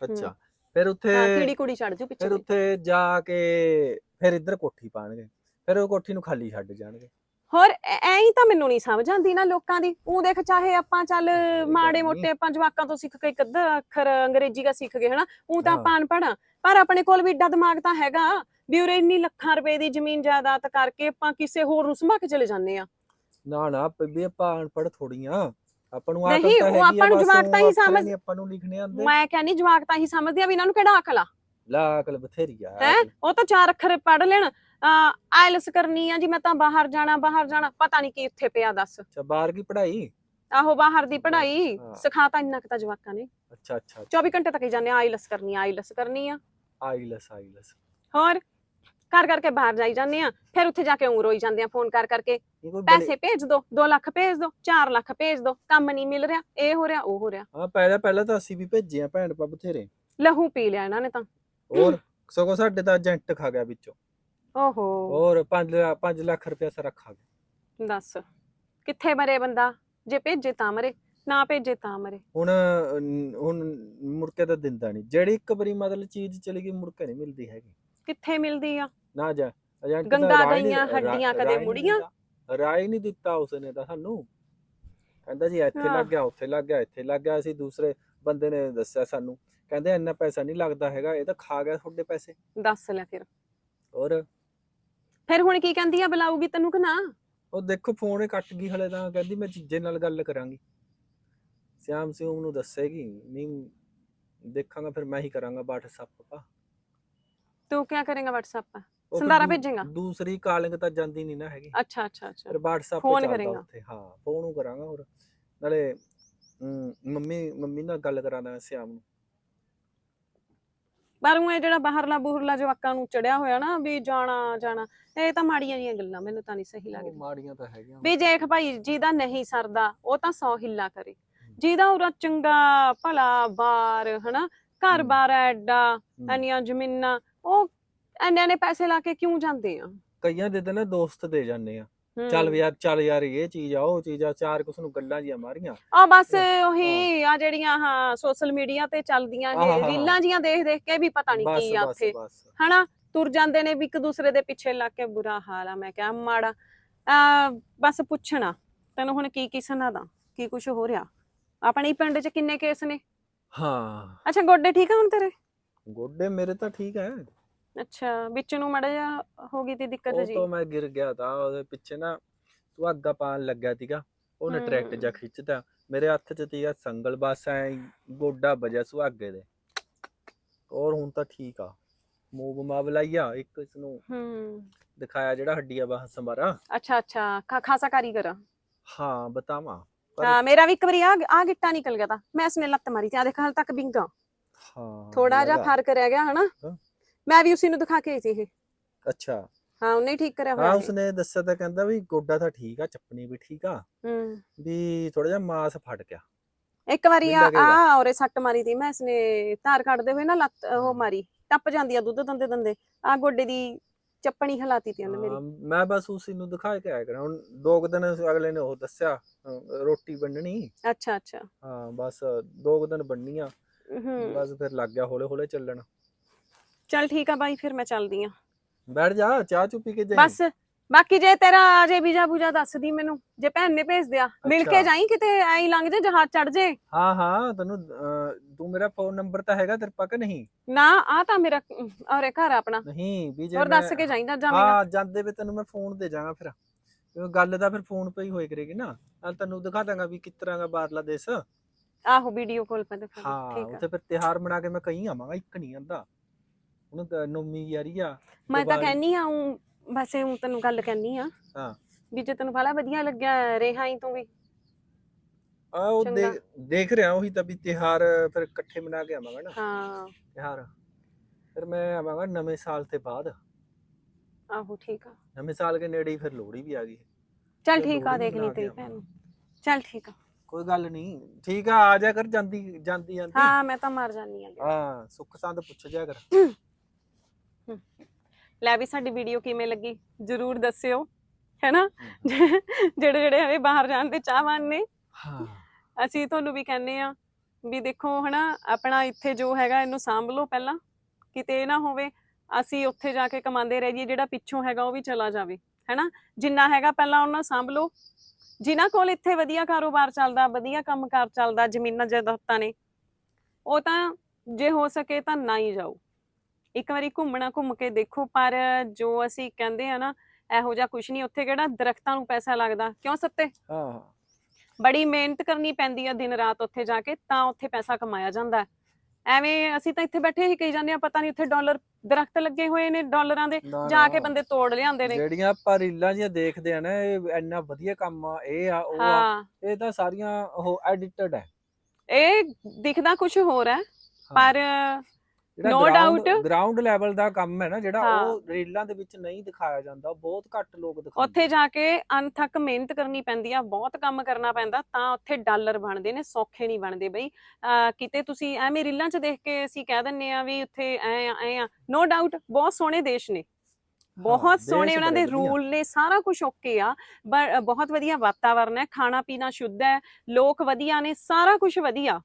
ਅੱਛਾ ਫਿਰ ਉੱਥੇ ਹਾਂ ਕੀੜੀ ਕੁੜੀ ਛੱਡ ਜੂ ਪਿੱਛੇ ਫਿਰ ਦੀ। ਉੱਥੇ ਜਾ ਕੇ ਫਿਰ ਇੱਧਰ ਕੋਠੀ ਪਾਣਗੇ। ਫਿਰ ਉਹ ਕੋਠੀ ਨੂੰ ਖਾਲੀ ਛੱਡ ਜਾਣਗੇ। ਹੋਰ ਐ ਹੀ ਤਾਂ ਮੈਨੂੰ ਨਹੀਂ ਸਮਝ ਆਉਂਦੀ ਨਾ ਲੋਕਾਂ ਦੀ। ਉਹ ਦੇਖ ਚਾਹੇ ਆਪਾਂ ਚੱਲ ਮਾੜੇ। ਮੋਟੇ ਆਪਾਂ ਜਵਾਕਾਂ ਤੋਂ ਸਿੱਖ ਕੇ ਇੱਕ ਅੱਧਾ ਅੱਖਰ ਅੰਗਰੇਜ਼ੀ ਦਾ ਸਿੱਖ ਗਏ ਹਨਾ? ਉਹ ਤਾਂ। ਆਪਾਂ ਆ ਪਰ ਆਪਣੇ ਕੋਲ ਵੀ ਏਡਾ ਦਿਮਾਗ ਤਾਂ ਹੈਗਾ ਵੀ ਉਰੇ ਇੰਨੀ ਲੱਖਾਂ ਰੁਪਏ ਦੀ ਜ਼ਮੀਨ ਜਾਇਦਾਦ ਕਰਕੇ ਆਪਾਂ ਕਿਸੇ ਹੋਰ ਨੂੰ ਸੰਭਾ ਕੇ ਚਲੇ ਜਾਂਦੇ ਆ। ਨਾ ਨਾ ਵੀ ਆਪਾਂ ਅਨਪੜ੍ਹ ਥੋੜੀਆਂ ਆਪਾਂ ਨੂੰ ਨਹੀਂ, ਆਕਲ ਤਾਂ ਉਹ ਹੈਗੀ ਆ ਆਪਾਂ ਨੂੰ ਜਵਾਕ ਉਹ ਤਾਂ ਹੀ ਸਮਝ- ਆਪਾਂ ਨੂੰ ਲਿਖਣੇ ਆਉਂਦੇ। ਮੈਂ ਕਹਿੰਨੀ ਜਵਾਕ ਤਾਂ ਹੀ ਸਮਝਦੀ ਆ ਵੀ ਇਹਨਾਂ ਨੂੰ ਕਿਹੜਾ ਅਕਲ ਆ। ਲਾ ਅਕਲ ਬਥੇਰੀ ਆ। ਹੈਂ? ਉਹ ਤਾਂ ਚਾਰ ਅੱਖਰ ਪੜ੍ਹ ਲੈਣ। ਆਇਲਸ ਕਰਨੀ ਆ ਜੀ ਮੈਂ ਤਾਂ ਬਾਹਰ ਜਾਣਾ ਬਾਹਰ ਜਾਣਾ ਪਤਾ ਨਹੀਂ ਕੀ ਉੱਥੇ ਪਿਆ ਦੱਸ। ਅੱਛਾ ਬਾਹਰ ਕੀ ਪੜ੍ਹਾਈ? ਆਹੋ ਬਾਹਰ ਦੀ ਪੜ੍ਹਾਈ। ਹਾਂ। ਸਿਖਾਤਾ ਇੰਨਾ ਕੁ ਤਾਂ ਜਵਾਕਾਂ ਨੇ। ਅੱਛਾ ਅੱਛਾ 24 ਘੰਟੇ ਤੱਕ ਹੀ ਜਾਂਦੇ ਆਇਲਸ ਕਰਨੀ ਆਇਲਸ ਕਰਨੀ ਆ। ਆਈਲਸ ਆਈਲਸ ਹੋਰ? ਕਰ ਕਰਕੇ ਬਾਹਰ ਜਾਈ ਜਾਂਦੇ ਆ ਫਿਰ ਉੱਥੇ ਜਾ ਕੇ ਉਂਗ ਰੋਈ ਜਾਂਦੇ ਆ ਫੋਨ ਕਰ ਕਰਕੇ। ਇਹ ਕੋਈ ਪੈਸੇ ਭੇਜ ਦੋ 2 ਲੱਖ ਭੇਜ ਦੋ 4 ਲੱਖ ਭੇਜ ਦੋ ਕੰਮ ਨਹੀਂ ਮਿਲ ਰਿਹਾ ਇਹ ਹੋ ਰਿਹਾ ਉਹ ਹੋ ਰਿਹਾ। ਹਾਂ ਪਹਿਲਾਂ ਪਹਿਲਾਂ ਤਾਂ ਅਸੀਂ ਵੀ ਭੇਜੇ ਆ ਭੈਣ ਪਾ ਬਥੇਰੇ। ਲਹੂ ਪੀ ਲਿਆ ਇਹਨਾਂ ਨੇ ਤਾਂ। ਹੋਰ? ਸਗੋਂ ਸਾਡੇ ਤਾਂ ਏਜੰਟ ਖਾ ਗਿਆ ਵਿੱਚੋਂ। ਓਹੋ। ਹੋਰ 5 5 ਲੱਖ ਰੁਪਇਆ ਸਾਰਾ ਖਾ ਗਿਆ। ਦੱਸ ਕਿੱਥੇ ਮਰੇ ਬੰਦਾ? ਜੇ ਭੇਜੇ ਤਾਂ ਮਰੇ ਨਾ ਭੇਜੇ ਤਾਂ ਮਰੇ। ਹੁਣ ਅਮ, ਹੁਣ ਮੁੜ ਕੇ ਤਾਂ ਦਿੰਦਾ ਨਹੀਂ ਜਿਹੜੀ ਇੱਕ ਵਾਰੀ ਮਤਲਬ ਚੀਜ਼ ਚਲੀ ਗਈ ਮੁੜ ਕੇ ਨਹੀਂ ਮਿਲਦੀ ਹੈਗੀ। ਕਿੱਥੇ ਮਿਲਦੀ ਆ? ਨਾ ਜਾ ਏਜੰਟ ਗੰਗਾ ਗਈਆਂ ਹੱਡੀਆਂ ਕਦੇ ਮੁੜੀਆਂ? ਰਾਏ ਨਹੀਂ ਦਿੱਤਾ ਉਸਨੇ ਤਾਂ ਸਾਨੂੰ। ਕਹਿੰਦਾ ਜੀ ਇੱਥੇ ਹਾਂ। ਲੱਗ ਗਿਆ ਉੱਥੇ ਲੱਗ ਗਿਆ ਇੱਥੇ ਲੱਗ ਗਿਆ। ਅਸੀਂ ਦੂਸਰੇ ਬੰਦੇ ਨੇ ਦੱਸਿਆ ਸਾਨੂੰ। ਕਹਿੰਦੇ ਇੰਨਾ ਪੈਸਾ ਨਹੀਂ ਲੱਗਦਾ ਹੈਗਾ ਇਹ ਤਾਂ ਖਾ ਗਿਆ ਤੁਹਾਡੇ ਪੈਸੇ। ਦੱਸ ਲੈ ਫਿਰ। ਹੋਰ? ਫਿਰ ਹੁਣ ਕੀ ਕਹਿੰਦੀ ਆ ਬੁਲਾਊਗੀ ਤੈਨੂੰ ਕਿ ਨਾ? ਉਹ ਦੇਖੋ ਫੋਨ ਹੀ ਕੱਟ ਗਈ ਹਲੇ ਤਾਂ ਕਹਿੰਦੀ ਮੈਂ ਜੀਜੇ ਨਾਲ ਗੱਲ ਕਰਾਂਗੀ। ਸਿਆਮ ਸਿੰਘ ਨੂੰ ਦੱਸੇਗੀ ਨਹੀਂ ਦੇਖਾਂਗਾ ਫਿਰ ਮੈਂ ਹੀ ਕਰਾਂਗਾ WhatsApp ਪਾ ਤੂੰ ਕੀ ਕਰੇਗਾ WhatsApp? ਉਹ ਫਿਰ ਸੰਦਾਰਾ ਦੂ- ਭੇਜੇਗਾ? ਦੂਸਰੀ ਕਾਲਿੰਗ ਤਾਂ ਜਾਂਦੀ ਨਹੀਂ ਨਾ ਹੈਗੀ। ਅੱਛਾ ਅੱਛਾ ਅੱਛਾ। ਫਿਰ WhatsApp ਤੇ ਚੱਲਦਾ ਕਰੇਗਾ। ਉੱਥੇ। ਹਾਂ ਫੋਨ ਨੂੰ ਕਰਾਂਗਾ ਹੋਰ। ਨਾਲੇ ਅਮ, ਮੰਮੀ ਮੰਮੀ ਨਾਲ ਗੱਲ ਕਰਾਣਾ ਸ਼ਾਮ ਨੂੰ। ਉਹ ਇਹ ਜਿਹੜਾ ਬਾਹਰਲਾ ਬੂਹਰਲਾ ਜਵਾਕਾਂ ਨੂੰ ਚੜਿਆ ਹੋਇਆ ਨਾ ਵੀ ਜਾਣਾ ਜਾਣਾ ਇਹ ਤਾਂ ਮਾੜੀਆਂ ਜੀਆਂ ਗੱਲਾਂ ਮੈਨੂੰ ਤਾਂ ਨਹੀਂ ਸਹੀ ਲੱਗਦੀ ਮਾੜੀਆਂ ਤਾਂ ਹੈਗੀਆਂ ਵੀ ਦੇਖ ਭਾਈ ਜਿਹਦਾ ਨਹੀਂ ਸਰਦਾ ਉਹ ਤਾਂ ਸੌ ਹਿੱਲਾ ਕਰੇ ਜਿਹਦਾ ਉਰਾ ਚੰਗਾ ਭਲਾ ਬਾਰ ਹਨਾ ਘਰ ਹਮ। ਬਾਰ ਐਡਾ। ਇੰਨੀਆਂ ਜ਼ਮੀਨਾਂ ਉਹ ਇੰਨੇ ਨੇ ਪੈਸੇ ਲਾ ਕੇ ਕਿਉਂ ਜਾਂਦੇ ਆ ਕਈਆਂ ਦੇ ਤਾਂ ਨਾ ਦੋਸਤ ਦੇ ਜਾਂਦੇ ਆ। ਚੱਲ ਵੀ ਯਾਰ ਚੱਲ ਯਾਰ ਇਹ ਚੀਜ਼ ਆ ਉਹ ਚੀਜ਼ ਆ ਚਾਰ ਕੁਛ ਨੂੰ ਗੱਲਾਂ ਜੀਆਂ ਮਾਰੀਆਂ। ਆ ਬਸ। ਉਹੀ ਆ ਜਿਹੜੀਆਂ ਹਾਂ ਸੋਸ਼ਲ ਮੀਡੀਆ ਤੇ ਚੱਲਦੀਆਂ ਨੇ। ਰੀਲਾਂ ਜੀਆਂ ਦੇਖ ਦੇਖ ਕੇ ਵੀ ਪਤਾ ਨਹੀਂ ਬਸ ਕੀ ਆ ਬਸ ਉੱਥੇ। ਬਸ। ਹਨਾ? ਤੁਰ ਜਾਂਦੇ ਨੇ ਵੀ ਇੱਕ ਦੂਸਰੇ ਦੇ ਪਿੱਛੇ ਲੱਗ ਕੇ ਬੁਰਾ ਹਾਲ ਆ ਮੈਂ ਕਿਹਾ ਮਾੜਾ। ਆ ਬਸ ਪੁੱਛਣਾ ਤੈਨੂੰ ਹੁਣ ਕੀ ਕੀ ਸੁਣਾਦਾ ਕੀ ਕੁਝ ਹੋ ਰਿਹਾ? ਆਪਣੇ ਹੀ ਪਿੰਡ 'ਚ ਕਿੰਨੇ ਕੇਸ ਨੇ? ਹਾਂ। ਅੱਛਾ ਗੋਡੇ ਠੀਕ ਆ ਹੁਣ ਤੇਰੇ? ਗੋਡੇ ਮੇਰੇ ਤਾਂ ਠੀਕ ਹੈ ਅੱਛਾ ਵਿੱਚ ਨੂੰ ਮੜਾ ਜਾ ਹੋ ਗਈ ਤੀ ਦਿੱਕਤ ਉਹ ਜੀ? ਤੋਂ ਮੈਂ ਗਿਰ ਗਿਆ ਤਾਂ ਉਹਦੇ ਪਿੱਛੇ ਨਾ ਸੁਹਾਗਾ ਪਾਣ ਲੱਗਿਆ ਸੀਗਾ। ਉਹਨੇ ਟਰੈਕਟ ਜਾ। ਖਿੱਚਦਾ ਮੇਰੇ ਹੱਥ 'ਚ ਸੀਗਾ ਸੰਗਲ ਬਸ ਐ ਗੋਡਾ ਵੱਜਿਆ ਸੁਹਾਗੇ ਦੇ। ਔਰ ਹੁਣ ਤਾਂ ਠੀਕ ਆ। ਮੂਵ ਮਾਵ ਲਾਈਆ ਇੱਕ ਇਸ ਨੂੰ ਹੂੰ। ਦਿਖਾਇਆ ਜਿਹੜਾ ਹੱਡੀਆਂ ਬਾਹਾਂ ਸੰਭਾਰਾ। ਅੱਛਾ ਅੱਛਾ ਖਾ ਖਾਸਾ ਕਾਰੀਗਰ। ਆ ਹਾਂ ਬਤਾਵਾ। ਪਰ ਹਾਂ ਮੇਰਾ ਵੀ ਇੱਕ ਵਾਰੀ ਆ ਆ ਗਿੱਟਾ ਨਿਕਲ ਗਿਆ ਤਾਂ। ਮੈਂ ਇਸਨੇ ਲੱਤ ਮਾਰੀ ਤੇ। ਆ ਦੇਖ ਹਾਲ ਤੱਕ ਬਿੰਗਾ। ਹਾਂ ਥੋੜਾ ਜਿਹਾ। ਫ਼ਰਕ ਰਹਿ ਗਿਆ ਹਨਾ? ਹਾਂ। ਮੈਂ ਵੀ ਉਸੇ ਨੂੰ ਦਿਖਾ ਕੇ ਆਈ ਸੀ ਇਹ। ਅੱਛਾ। ਹਾਂ ਉਹਨੇ ਹੀ ਠੀਕ ਕਰਿਆ ਹੋਇਆ ਹਾਂ ਇਹ। ਉਸਨੇ ਦੱਸਿਆ ਤਾਂ ਕਹਿੰਦਾ ਵੀ ਗੋਡਾ ਤਾਂ ਠੀਕ ਆ ਚੱਪਣੀ ਵੀ ਠੀਕ ਆ। ਹੂੰ। ਵੀ ਥੋੜਾ ਜਿਹਾ ਮਾਸ ਫਟ ਗਿਆ। ਇੱਕ ਵਾਰੀ ਆ। ਆ ਔਰੇ ਸੱਟ ਮਾਰੀ ਤੀ ਮੈਂ ਇਸਨੇ ਧਾਰ ਕੱਢਦੇ ਹੋਏ ਨਾ ਲੱਤ ਉਹ ਮਾਰੀ ਟੱਪ ਜਾਂਦੀ ਆ ਦੁੱਧ ਦੰਦੇ ਦੰਦੇ ਆ ਗੋਡੇ ਦੀ ਚੱਪਣੀ ਹਲਾਤੀ ਤੀ ਉਹਨੇ ਮੇਰੀ। ਹਾਂ, ਮੈਂ ਬਸ ਉਸੇ ਨੂੰ ਦਿਖਾ ਕੇ ਆਇਆ ਕਰਾਂ। ਹੁਣ ਦੋ ਕੁ ਦਿਨ ਅਗਲੇ ਨੇ ਉਹ ਦੱਸਿਆ ਅਹ, ਰੋਟੀ ਬੰਨਣੀ ਅੱਛਾ ਅੱਛਾ। ਹਾਂ ਬਸ ਦੋ ਕੁ ਦਿਨ ਬੰਨੀ ਆ। ਹੂੰ। ਬਸ ਫਿਰ ਲੱਗ ਗਿਆ ਹੌਲੇ ਹੌਲੇ ਚੱਲਣ। ਚੱਲ ਠੀਕ ਆ ਬਾਈ ਫਿਰ ਮੈਂ ਚੱਲਦੀ ਆ। ਬੈਠ ਜਾ ਚਾਹ ਚੁ ਪੀ ਕੇ ਜਾਈਂ। ਬਸ ਬਾਕੀ ਜੇ ਤੇਰਾ ਜੇ ਵੀਜ਼ਾ ਬੂਜਾ ਦੱਸਦੀ ਮੈਨੂੰ ਜੇ ਭੈਣ ਨੇ ਭੇਜ ਦਿਆ ਮਿਲ ਕੇ ਅੱਛਾ। ਜਾਈ ਕਿਤੇ ਐਂ ਲੰਘ ਜੇ ਜਹਾਜ਼ ਚੜ ਜੇ। ਹਾਂ ਹਾਂ ਤੈਨੂੰ ਅਹ, ਤੂੰ ਮੇਰਾ ਫੋਨ ਨੰਬਰ ਤਾਂ ਹੈਗਾ ਤੇਰੇ ਪਾ ਕਿ ਨਹੀਂ? ਨਾ ਆ ਤਾਂ ਮੇਰਾ ਔਰੇ ਘਰ ਆ ਆਪਣਾ। ਨਹੀਂ ਵੀ ਜੇ ਹੋਰ ਦੱਸ ਮੈਂ- ਕੇ ਜਾਈਂਦਾ ਜਾਵੇਂਗਾ ਹਾਂ ਜਾਂਦੇ ਵੇ ਤੈਨੂੰ ਮੈਂ ਫੋਨ ਦੇ ਜਾਗਾ ਫਿਰ। ਕਿਉਂ ਗੱਲ ਤਾਂ ਫਿਰ ਫੋਨ ਪੇ ਹੀ ਹੋਏ ਕਰੇਗੀ ਨਾ। ਨਾਲ ਤੈਨੂੰ ਦਿਖਾ ਦਾਂਗਾ ਵੀ ਕਿਸ ਤਰ੍ਹਾਂ ਦਾ ਬਾਹਰਲਾ ਦੇਸ਼। ਆਹੋ ਵੀਡੀਓ ਕਾਲ ਪਾ ਦਿਖਾ ਹਾਂ ਠੀਕ ਆ। ਉੱਥੇ ਫਿਰ ਤਿਹਾਰ ਮਨਾ ਕੇ ਮੈਂ ਕਹੀਂ ਆਵਾਂਗਾ ਇੱਕ ਨਹੀਂ ਆਂਦਾ। ਤਾਂ ਨੌਮੀ ਯਾਰੀ ਆ ਮੈਂ ਤਾਂ ਕਹਿਨੀ ਆ ਊਂ ਵੈਸੇ ਹੂੰ ਤੈਨੂੰ ਗੱਲ ਕਹਿਨੀ ਆ। ਹਾਂ। ਵੀ ਜੇ ਤੈਨੂੰ ਬੜਾ ਵਧੀਆ ਲੱਗਿਆ ਰਿਹਾ ਹੀ ਤੂੰ ਵੀ। ਆ ਉਹ ਚੰਗਾ। ਦੇਖ ਦੇਖ ਰਿਹਾ ਉਹੀ ਤਾਂ ਵੀ ਤਿਹਾਰ ਫਿਰ ਇਕੱਠੇ ਮਨਾ ਕੇ ਆਵਾਂਗਾ ਨਾ। ਹਾਂ। ਤਿਹਾਰ ਫਿਰ ਮੈਂ ਆਵਾਂਗਾ ਨਵੇਂ ਸਾਲ ਤੇ ਬਾਅਦ। ਆਹੋ ਠੀਕ ਆ। ਨਵੇਂ ਸਾਲ ਦੇ ਨੇੜੇ ਹੀ ਫਿਰ ਲੋਹੜੀ ਵੀ ਆ ਗਈ। ਚੱਲ ਠੀਕ ਆ ਦੇਖ ਲਈ ਕੇ ਤੇਰੀ। ਭੈਣ। ਨੂੰ ਚੱਲ ਠੀਕ ਆ। ਕੋਈ ਗੱਲ ਨਹੀਂ ਠੀਕ ਆ ਆ ਜਾ ਕਰ ਜਾਂਦੀ ਜਾਂਦੀ ਜਾਂਦੀ ਹਾਂ ਮੈਂ ਤਾਂ ਮਰ ਜਾਨੀ ਆ। ਹਾਂ ਸੁੱਖ ਸੰਦ ਪੁੱਛ ਜਾ ਕਰ। ਲੈ ਵੀ ਸਾਡੀ ਵੀਡੀਓ ਕਿਵੇਂ ਲੱਗੀ? ਜਰੂਰ ਦੱਸਿਓ। ਹੈਨਾ? ਜਿਹੜੇ ਜਿਹੜੇ ਹਰੇ ਬਾਹਰ ਜਾਣ ਦੇ ਚਾਹਵਾਨ ਨੇ। ਹਾਂ। ਅਸੀਂ ਤੁਹਾਨੂੰ ਵੀ ਕਹਿੰਨੇ ਆ ਵੀ ਦੇਖੋ ਹਨਾ ਆਪਣਾ ਇੱਥੇ ਜੋ ਹੈਗਾ ਇਹਨੂੰ ਸਾਂਭ ਲਓ ਪਹਿਲਾਂ। ਕਿਤੇ ਇਹ ਨਾ ਹੋਵੇ ਅਸੀਂ ਉੱਥੇ ਜਾ ਕੇ ਕਮਾਉਂਦੇ ਰਹਿ ਜਾਈਏ ਜਿਹੜਾ ਪਿੱਛੋਂ ਹੈਗਾ ਉਹ ਵੀ ਚਲਾ ਜਾਵੇ। ਹੈਨਾ? ਜਿੰਨਾ ਹੈਗਾ ਪਹਿਲਾਂ ਉਹਨਾਂ ਸਾਂਭ ਲਓ। ਜਿਨ੍ਹਾਂ ਕੋਲ ਇੱਥੇ ਵਧੀਆ ਕਾਰੋਬਾਰ ਚੱਲਦਾ ਵਧੀਆ ਕੰਮਕਾਰ ਚੱਲਦਾ ਜ਼ਮੀਨਾਂ ਜਾਇਦਾਦਾਂ ਨੇ ਉਹ ਤਾਂ ਜੇ ਹੋ ਸਕੇ ਤਾਂ ਨਾ ਹੀ ਜਾਓ। ਇੱਕ ਵਾਰੀ ਘੁੰਮਣਾ ਘੁੰਮ ਕੇ ਦੇਖੋ ਪਰ ਜੋ ਅਸੀਂ ਕਹਿੰਦੇ ਆ ਨਾ ਇਹੋ ਜਿਹਾ ਕੁਝ ਨਹੀਂ ਉੱਥੇ ਕਿਹੜਾ ਦਰਖਤਾਂ ਨੂੰ ਪੈਸਾ ਲੱਗਦਾ? ਕਿਉਂ ਸੱਤੇ? ਹਾਂ। ਬੜੀ ਮਿਹਨਤ ਕਰਨੀ ਪੈਂਦੀ ਆ ਦਿਨ ਰਾਤ ਉੱਥੇ ਜਾ ਕੇ ਤਾਂ ਉੱਥੇ ਪੈਸਾ ਕਮਾਇਆ ਜਾਂਦਾ। ਐਵੇਂ ਅਸੀਂ ਤਾਂ ਇੱਥੇ ਬੈਠੇ ਹੀ ਕਹੀ ਜਾਂਦੇ ਆ ਪਤਾ ਨਹੀਂ ਉੱਥੇ ਡਾਲਰ ਦਰਖਤ ਲੱਗੇ ਹੋਏ ਨੇ ਡਾਲਰਾਂ ਦੇ ਨਾ, ਜਾ ਕੇ। ਬੰਦੇ ਤੋੜ ਲਿਆਉਂਦੇ ਨੇ। ਜਿਹੜੀਆਂ ਆਪਾਂ ਰੀਲਾਂ ਜੀਆਂ ਦੇਖਦੇ ਆ ਨਾ ਇਹ ਇੰਨਾ ਵਧੀਆ ਕੰਮ ਆ ਇਹ ਆ ਉਹ ਆ ਹਾਂ। ਇਹ ਤਾਂ ਸਾਰੀਆਂ ਉਹ ਐਡਿਟਡ ਹੈ। ਇਹ ਦਿਖਦਾ ਕੁਝ ਹੋਰ ਹੈ। ਪਰ No doubt। ਗਰਾਊਂਡ ਲੈਵਲ ਦਾ ਕੰਮ ਹੈ ਨਾ ਜਿਹੜਾ ਹਾਂ। ਉਹ ਰੀਲਾਂ ਦੇ ਵਿੱਚ ਨਹੀਂ ਦਿਖਾਇਆ ਜਾਂਦਾ ਬਹੁਤ ਘੱਟ ਲੋਕ ਦਿਖਾਉਂਦੇ ਉੱਥੇ ਜਾ ਕੇ ਅਨਥੱਕ ਮਿਹਨਤ ਕਰਨੀ ਪੈਂਦੀ ਆ ਬਹੁਤ ਕੰਮ ਕਰਨਾ ਪੈਂਦਾ ਤਾਂ ਉੱਥੇ ਡਾਲਰ ਬਣਦੇ ਨੇ ਸੌਖੇ ਨਹੀਂ ਬਣਦੇ ਬਈ ਅਹ ਕਿਤੇ ਤੁਸੀਂ ਐਵੇਂ ਰੀਲਾਂ 'ਚ ਦੇਖ ਕੇ ਅਸੀਂ ਕਹਿ ਦਿੰਨੇ ਆ ਵੀ ਉੱਥੇ ਐ ਆ ਐ ਆ ਨੋ ਡਾਊਟ ਬਹੁਤ ਸੋਹਣੇ ਦੇਸ਼ ਨੇ ਬਹੁਤ ਦੇਸ਼ ਸੋਹਣੇ ਉਹਨਾਂ ਦੇ ਬੜੇ ਵਧੀਆ। ਰੂਲ ਨੇ ਸਾਰਾ ਕੁਝ ਓਕੇ ਆ ਪਰ ਬਹੁਤ ਵਧੀਆ ਵਾਤਾਵਰਨ ਹੈ ਖਾਣਾ ਪੀਣਾ ਸ਼ੁੱਧ ਹੈ ਲੋਕ ਵਧੀਆ ਨੇ ਸਾਰਾ ਕੁਝ ਵਧੀਆ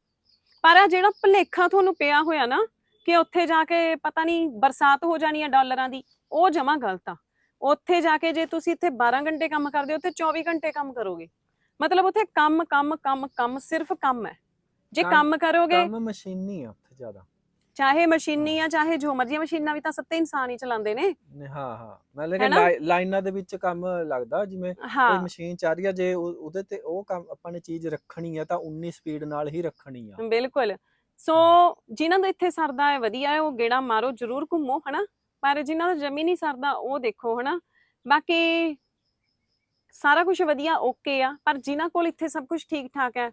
ਪਰ ਆ ਜਿਹੜਾ ਭੁਲੇਖਾ ਤੁਹਾਨੂੰ ਪਿਆ ਹੋਇਆ ਨਾ ਕਿ ਉੱਥੇ ਜਾ ਕੇ ਪਤਾ ਨਹੀਂ ਬਰਸਾਤ ਹੋ ਜਾਣੀ ਹੈ ਡਾਲਰਾਂ ਦੀ ਉਹ ਜਮਾ ਗਲਤ ਆ। ਉੱਥੇ ਜਾ ਕੇ ਜੇ ਤੁਸੀਂ ਇੱਥੇ 12 ਘੰਟੇ ਕੰਮ ਕਰਦੇ ਹੋ ਤੇ 24 ਘੰਟੇ ਕੰਮ ਕਰੋਗੇ। ਮਤਲਬ ਉੱਥੇ ਕੰਮ ਕੰਮ ਕੰਮ ਕੰਮ ਸਿਰਫ ਕੰਮ ਹੈ। ਜੇ ਕੰਮ- ਕਰੋਗੇ ਕੰਮ ਮਸ਼ੀਨੀ ਆ ਉੱਥੇ ਜ਼ਿਆਦਾ। ਚਾਹੇ ਮਸ਼ੀਨੀ ਆ ਚਾਹੇ ਜੋ ਮਰਜ਼ੀ ਮਸ਼ੀਨਾਂ ਵੀ ਤਾਂ ਸੱਤੇ ਇਨਸਾਨ ਹੀ ਚਲਾਉਂਦੇ ਨੇ। ਹਾਂ ਹਾਂ। ਹੈਨਾ? ਕਿ ਲਾਈਨਾਂ ਦੇ ਵਿੱਚ ਕੰਮ ਲੱਗਦਾ ਜਿਵੇਂ ਕੋਈ ਮਸ਼ੀਨ ਚੱਲ ਰਹੀ ਆ ਜੇ ਉਹ- ਉਹਦੇ ਤੇ ਉਹ ਕੰਮ ਆਪਾਂ ਨੇ ਚੀਜ਼ ਰੱਖਣੀ ਆ ਤਾਂ 19 ਸਪੀਡ ਨਾਲ ਹੀ ਰੱਖਣੀ ਆ। ਬਿਲਕੁਲ। ਸੋ ਜਿਨ੍ਹਾਂ ਦਾ ਇੱਥੇ ਸਰਦਾ ਹੈ, ਵਧੀਆ ਹੈ, ਉਹ ਗੇੜਾ ਮਾਰੋ, ਜਰੂਰ ਘੁੰਮੋ, ਹਨਾ? ਪਰ ਜਿਨ੍ਹਾਂ ਦਾ ਜਮੀ ਨਹੀਂ ਸਰਦਾ, ਉਹ ਦੇਖੋ, ਹਨਾ? ਬਾਕੀ ਸਾਰਾ ਕੁਝ ਵਧੀਆ ਓਕੇ ਆ। ਪਰ ਜਿਨ੍ਹਾਂ ਕੋਲ ਇੱਥੇ ਸਭ ਕੁਝ ਠੀਕ ਠਾਕ ਹੈ,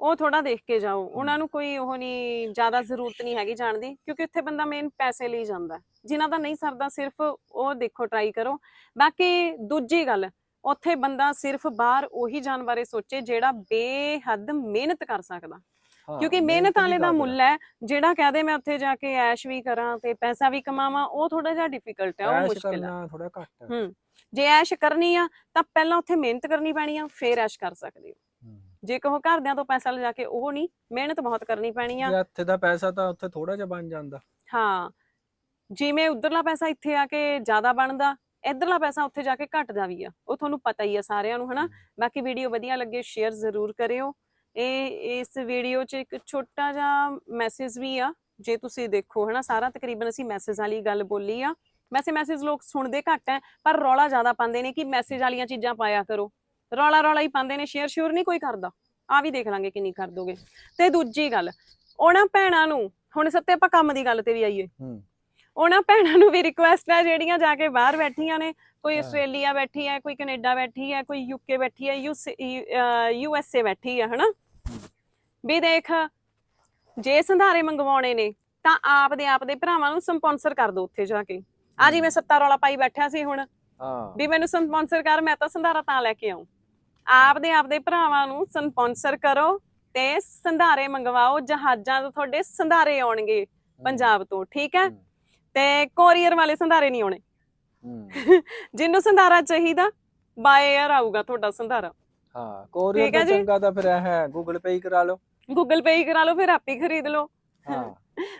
ਉਹ ਥੋੜਾ ਦੇਖ ਕੇ ਜਾਓ। ਉਹਨਾਂ ਨੂੰ ਕੋਈ ਉਹ ਨਹੀਂ, ਜ਼ਿਆਦਾ ਜ਼ਰੂਰਤ ਨਹੀਂ ਹੈਗੀ ਜਾਣ ਦੀ, ਕਿਉਂਕਿ ਉੱਥੇ ਬੰਦਾ ਮੇਨ ਪੈਸੇ ਲਈ ਜਾਂਦਾ ਹੈ। ਜਿਨ੍ਹਾਂ ਦਾ ਨਹੀਂ ਸਰਦਾ, ਸਿਰਫ ਉਹ ਦੇਖੋ ਟਰਾਈ ਕਰੋ। ਬਾਕੀ ਦੂਜੀ ਗੱਲ, ਉੱਥੇ ਬੰਦਾ ਸਿਰਫ ਬਾਹਰ ਉਹੀ ਜਾਣ ਬਾਰੇ ਸੋਚੇ ਜਿਹੜਾ ਬੇਹੱਦ ਮਿਹਨਤ ਕਰ ਸਕਦਾ। ਕਿਉਂਕਿ ਮਿਹਨਤ ਵਾਲੇ ਦਾ ਮੁੱਲ ਹੈ ਜਿਹੜਾ ਕਹਦੇ ਮੈਂ ਉੱਥੇ ਜਾ ਕੇ ਐਸ਼ ਵੀ ਕਰਾਂ ਤੇ ਪੈਸਾ ਵੀ ਕਮਾਵਾਂ ਉਹ ਥੋੜਾ ਜਿਹਾ ਡਿਫਿਕਲਟ ਹੈ ਉਹ ਮੁਸ਼ਕਿਲ ਹੈ। ਥੋੜਾ ਘੱਟ ਹੈ। ਹੂੰ ਜੇ ਐਸ਼ ਕਰਨੀ ਆ ਤਾਂ ਪਹਿਲਾਂ ਉੱਥੇ ਮਿਹਨਤ ਕਰਨੀ ਪੈਣੀ ਆ ਫਿਰ ਐਸ਼ ਕਰ ਸਕਦੇ ਹੋ। ਜੇ ਕਹੋ ਘਰਦਿਆਂ ਤੋਂ ਪੈਸਾ ਲਿਜਾ ਕੇ ਉਹ ਨਹੀਂ ਮਿਹਨਤ ਬਹੁਤ ਕਰਨੀ ਪੈਣੀ ਆ। ਇੱਥੇ ਦਾ ਪੈਸਾ ਤਾਂ ਉੱਥੇ ਥੋੜਾ ਜਿਹਾ ਬਣ ਜਾਂਦਾ। ਹਾਂ ਜਿਵੇਂ ਉਧਰਲਾ ਪੈਸਾ ਇੱਥੇ ਆ ਕੇ ਜ਼ਿਆਦਾ ਬਣਦਾ ਇਧਰਲਾ ਪੈਸਾ ਉੱਥੇ ਜਾ ਕੇ ਘਟਦਾ ਵੀ ਆ ਉਹ ਤੁਹਾਨੂੰ ਪਤਾ ਹੀ ਆ ਸਾਰਿਆਂ ਨੂੰ ਹਨਾ? ਬਾਕੀ ਵੀਡੀਓ ਵਧੀਆ ਲੱਗੇ ਸ਼ੇਅਰ ਜ਼ਰੂਰ ਕਰਿਓ। ਇਹ ਇਸ ਵੀਡੀਓ 'ਚ ਇੱਕ ਛੋਟਾ ਜਿਹਾ ਮੈਸੇਜ ਵੀ ਆ ਜੇ ਤੁਸੀਂ ਦੇਖੋ ਹਨਾ ਸਾਰਾ ਤਕਰੀਬਨ ਅਸੀਂ ਮੈਸੇਜ ਵਾਲੀ ਗੱਲ ਬੋਲੀ ਆ। ਵੈਸੇ ਮੈਸੇਜ ਲੋਕ ਸੁਣਦੇ ਘੱਟ ਹੈ ਪਰ ਰੌਲਾ ਜ਼ਿਆਦਾ ਪਾਉਂਦੇ ਨੇ ਕਿ ਮੈਸੇਜ ਵਾਲੀਆਂ ਚੀਜ਼ਾਂ ਪਾਇਆ ਕਰੋ। ਰੌਲਾ ਰੌਲਾ ਹੀ ਪਾਉਂਦੇ ਨੇ ਸ਼ੇਅਰ ਸ਼ਿਓਰ ਨਹੀਂ ਕੋਈ ਕਰਦਾ। ਆ ਵੀ ਦੇਖ ਲਾਂਗੇ ਕਿੰਨੀ ਕਰ ਦੋਗੇ ਤੇ ਦੂਜੀ ਗੱਲ ਉਹਨਾਂ ਭੈਣਾਂ ਨੂੰ ਹੁਣ ਸੱਤੇ ਆਪਾਂ ਕੰਮ ਦੀ ਗੱਲ ਤੇ ਵੀ ਆਈਏ। ਹੂੰ। ਉਹਨਾਂ ਭੈਣਾਂ ਨੂੰ ਵੀ ਰਿਕੁਐਸਟ ਹੈ ਜਿਹੜੀਆਂ ਜਾ ਕੇ ਬਾਹਰ ਬੈਠੀਆਂ ਨੇ। ਕੋਈ। ਆਸਟ੍ਰੇਲੀਆ ਬੈਠੀ ਹੈ ਕੋਈ ਕੈਨੇਡਾ ਬੈਠੀ ਹੈ ਕੋਈ ਯੂਕੇ ਬੈਠੀ ਹੈ ਯੂ ਐਸ ਏ ਬੈਠੀ ਹੈ ਹਨਾ? ਵੀ ਦੇਖ ਜੇ ਸੰਧਾਰੇ ਮੰਗਵਾਉਣੇ ਨੇ ਤਾਂ ਆਪ ਦੇ ਆਪ ਦੇ ਭਰਾਵਾਂ ਨੂੰ ਸਪਾਂਸਰ ਕਰ ਦੋ ਉੱਥੇ ਜਾ ਕੇ। ਆ ਜਿਵੇਂ ਸੱਤਾ ਰੌਲਾ ਪਾਈ ਬੈਠਿਆ ਸੀ ਹੁਣ ਹਾਂ। ਵੀ ਮੈਨੂੰ ਸਪਾਂਸਰ ਕਰ ਮੈਂ ਤਾਂ ਸੰਧਾਰਾ ਤਾਂ ਲੈ ਕੇ ਆਉਂ ਆਪ ਦੇ ਆਪ ਦੇ ਭਰਾਵਾਂ ਨੂੰ ਸਪਾਂਸਰ ਕਰੋ ਤੇ ਸੰਧਾਰੇ ਮੰਗਵਾਓ ਜਹਾਜ਼ਾਂ ਤੋਂ ਤੁਹਾਡੇ ਸੰਧਾਰੇ ਆਉਣਗੇ ਪੰਜਾਬ ਤੋਂ ਠੀਕ ਹੈ। ਤੇ ਕੋਰੀਅਰ ਵਾਲੇ ਸੰਧਾਰੇ ਨਹੀਂ ਆਉਣੇ। ਹੂੰ। ਜਿਹਨੂੰ ਸੰਧਾਰਾ ਚਾਹੀਦਾ ਬਾਏ 에ਅਰ ਆਊਗਾ ਤੁਹਾਡਾ ਸੰਧਾਰਾ। ਹਾਂ ਕੋਰੀਅਰ ਤੋਂ। ਚੰਗਾ ਤਾਂ ਫਿਰ ਹੈ ਗੂਗਲ ਪੇ ਹੀ ਕਰਾ ਲਓ। ਗੂਗਲ ਪੇ ਹੀ ਕਰਾ ਲਓ ਫਿਰ ਆਪੇ ਖਰੀਦ ਲਓ। ਹਾਂ।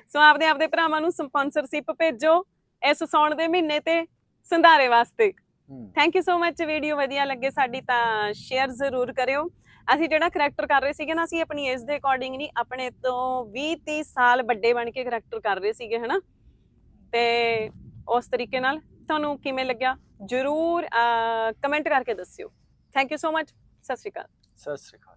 ਸੋ ਆਪਦੇ ਆਪਦੇ ਭਰਾਵਾਂ ਨੂੰ ਸਪਾਂਸਰਸ਼ਿਪ ਭੇਜੋ ਇਸ ਸੌਣ ਦੇ ਮਹੀਨੇ ਤੇ ਸੰਧਾਰੇ ਵਾਸਤੇ। ਹੂੰ। Thank you so much video ਵਧੀਆ ਲੱਗੇ ਸਾਡੀ ਤਾਂ ਸ਼ੇਅਰ ਜ਼ਰੂਰ ਕਰਿਓ। ਅਸੀਂ ਜਿਹੜਾ ਕਰੈਕਟਰ ਕਰ ਰਹੇ ਸੀਗੇ ਨਾ ਅਸੀਂ ਆਪਣੀ ਏਜ ਦੇ ਅਕੋਰਡਿੰਗ ਨਹੀਂ ਆਪਣੇ ਤੋਂ 20 30 ਸਾਲ ਵੱਡੇ ਬਣ ਕੇ ਕਰੈਕਟਰ ਕਰ ਰਹੇ ਸੀਗੇ ਹਨਾ? ਤੇ ਉਸ ਤਰੀਕੇ ਨਾਲ ਤੁਹਾਨੂੰ ਕਿਵੇਂ ਲੱਗਿਆ? ਜਰੂਰ ਕਮੈਂਟ ਕਰਕੇ ਦੱਸਿਓ। ਥੈਂਕ ਯੂ ਸੋ ਮੱਚ ਸਤਿ ਸ਼੍ਰੀ ਅਕਾਲ। ਸਤਿ ਸ੍ਰੀ ਅਕਾਲ।